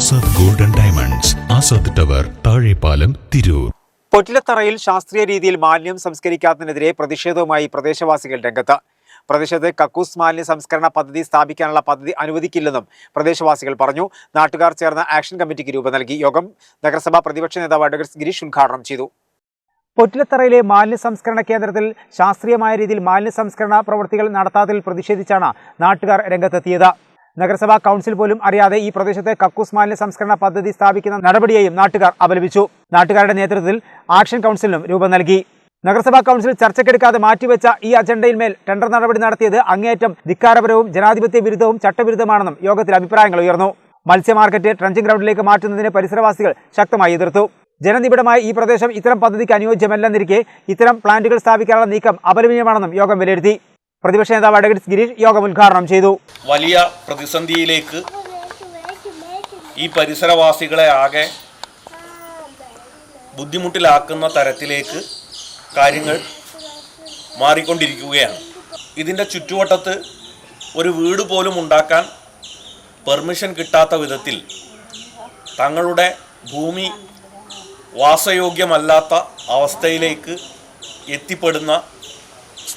Azad golden diamonds Azad tower Thazhepalam Tirur പൊറ്റിലത്തറയിൽ ശാസ്ത്രീയ രീതിയിൽ മാലിന്യം സംസ്കരിക്കാത്തതിനെതിരെ പ്രതിഷേധവുമായി പ്രദേശവാസികൾ രംഗത്ത്. പ്രദേശത്ത് കക്കൂസ് മാലിന്യ സംസ്കരണ പദ്ധതി സ്ഥാപിക്കാനുള്ള പദ്ധതി അനുവദിക്കില്ലെന്നും പ്രദേശവാസികൾ പറഞ്ഞു. നാട്ടുകാർ ചേർന്ന ആക്ഷൻ കമ്മിറ്റിക്ക് രൂപം നൽകി. യോഗം നഗരസഭാ പ്രതിപക്ഷ നേതാവ് അഡ്വക്കേറ്റ് ഗിരീഷ് ഉദ്ഘാടനം ചെയ്തു. പൊറ്റിലത്തറയിലെ മാലിന്യ സംസ്കരണ കേന്ദ്രത്തിൽ ശാസ്ത്രീയമായ രീതിയിൽ മാലിന്യ സംസ്കരണ പ്രവൃത്തികൾ നടത്താത്തതിൽ പ്രതിഷേധിച്ചാണ് നാട്ടുകാർ രംഗത്തെത്തിയത്. നഗരസഭാ കൗൺസിൽ പോലും അറിയാതെ ഈ പ്രദേശത്തെ കക്കൂസ് മാലിന്യ സംസ്കരണ പദ്ധതി സ്ഥാപിക്കുന്ന നടപടിയെയും നാട്ടുകാർ അപലപിച്ചു. നാട്ടുകാരുടെ നേതൃത്വത്തിൽ ആക്ഷൻ കൗൺസിലിനും രൂപം നൽകി. നഗരസഭാ കൗൺസിൽ ചർച്ചയ്ക്കെടുക്കാതെ മാറ്റിവെച്ച ഈ അജണ്ടയിന്മേൽ ടെൻഡർ നടപടി നടത്തിയത് അങ്ങേയറ്റം ധിക്കാരപരവും ജനാധിപത്യ വിരുദ്ധവും ചട്ടവിരുദ്ധമാണെന്നും യോഗത്തിൽ അഭിപ്രായങ്ങൾ ഉയർന്നു. മത്സ്യ മാർക്കറ്റ് ട്രഞ്ചിംഗ് ഗ്രൗണ്ടിലേക്ക് മാറ്റുന്നതിന് പരിസരവാസികൾ ശക്തമായി എതിർത്തു. ജനനിബിഡമായ ഈ പ്രദേശം ഇത്തരം പദ്ധതിക്ക് അനുയോജ്യമല്ലെന്നിരിക്കെ ഇത്തരം പ്ലാന്റുകൾ സ്ഥാപിക്കാനുള്ള നീക്കം അപലപനീയമാണെന്നും യോഗം വിലയിരുത്തി. പ്രതിപക്ഷ നേതാവ് അഡ്വക്കേറ്റ് ഗിരീഷ് യോഗം ഉദ്ഘാടനം ചെയ്തു. വലിയ പ്രതിസന്ധിയിലേക്ക് ഈ പരിസരവാസികളെ ആകെ ബുദ്ധിമുട്ടിലാക്കുന്ന തരത്തിലേക്ക് കാര്യങ്ങൾ മാറിക്കൊണ്ടിരിക്കുകയാണ്. ഇതിന്റെ ചുറ്റുവട്ടത്ത് ഒരു വീട് പോലും ഉണ്ടാക്കാൻ പെർമിഷൻ കിട്ടാത്ത വിധത്തിൽ തങ്ങളുടെ ഭൂമി വാസയോഗ്യമല്ലാത്ത അവസ്ഥയിലേക്ക് എത്തിപ്പെടുന്ന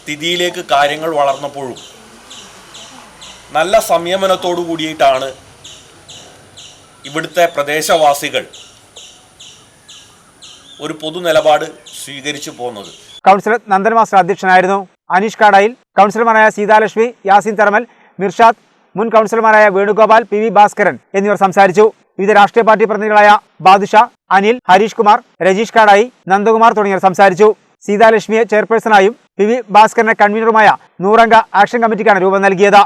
സ്ഥിതിയിലേക്ക് കാര്യങ്ങൾ വളർന്നപ്പോഴും നല്ല സംയമനത്തോടു കൂടിയിട്ടാണ് ഇവിടുത്തെ പ്രദേശവാസികൾ ഒരു പൊതു നിലപാട് സ്വീകരിച്ചു പോകുന്നത് കൗൺസിലർ നന്ദൻ മാസ്റ്റർ അധ്യക്ഷനായിരുന്നു. അനീഷ് കാടായിൽ കൗൺസിലർമാരായ സീതാലക്ഷ്മി യാസിൻ തർമൽ മിർഷാദ് മുൻ കൗൺസിലർമാരായ വേണുഗോപാൽ പി വി ഭാസ്കരൻ എന്നിവർ സംസാരിച്ചു. വിവിധ രാഷ്ട്രീയ പാർട്ടി പ്രതിനിധികളായ ബാദുഷ അനിൽ ഹരീഷ് കുമാർ രജീഷ് കാടായി നന്ദകുമാർ തുടങ്ങിയവർ സംസാരിച്ചു. സീതാലക്ഷ്മിയെ ചെയർപേഴ്സണായും പി വി ഭാസ്കരനെ കൺവീനറുമായ നൂറംഗ ആക്ഷൻ കമ്മിറ്റിക്കാണ് രൂപം നൽകിയത്.